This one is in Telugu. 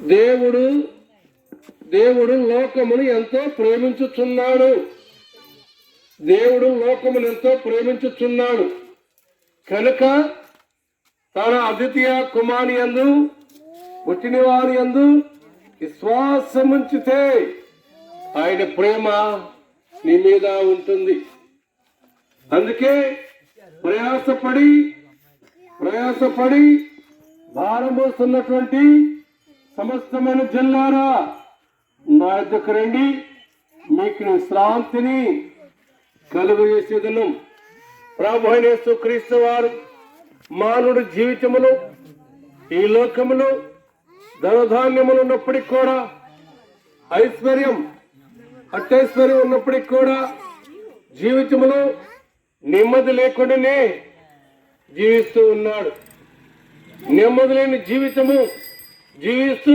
దేవుడు దేవుడు లోకమును ఎంతో ప్రేమించుచున్నాడు. దేవుడు లోకమును ఎంతో ప్రేమించుచున్నాడు. కనుక తన అద్వితీయ కుమారి యందు పుట్టిన వారి యందు విశ్వాసముంచితే ఆయన ప్రేమ నీ మీద ఉంటుంది. అందుకే ప్రయాసపడి ప్రయాసపడి భారం మోస్తున్నటువంటి సమస్తమైన జిల్లారా నా యొద్దకు రండి మీకు నేను శ్రాంతిని కలుగజేసేదను ప్రభు అయిన క్రీస్తు వారు మానవుడు జీవితములో ఈ లోకములో ధనధాన్యములు ఉన్నప్పటికి కూడా ఐశ్వర్యం అట్టైశ్వర్యం ఉన్నప్పటికి కూడా జీవితములో నెమ్మది లేకుండానే జీవిస్తూ ఉన్నాడు. నెమ్మది లేని జీవితము జీవిస్తూ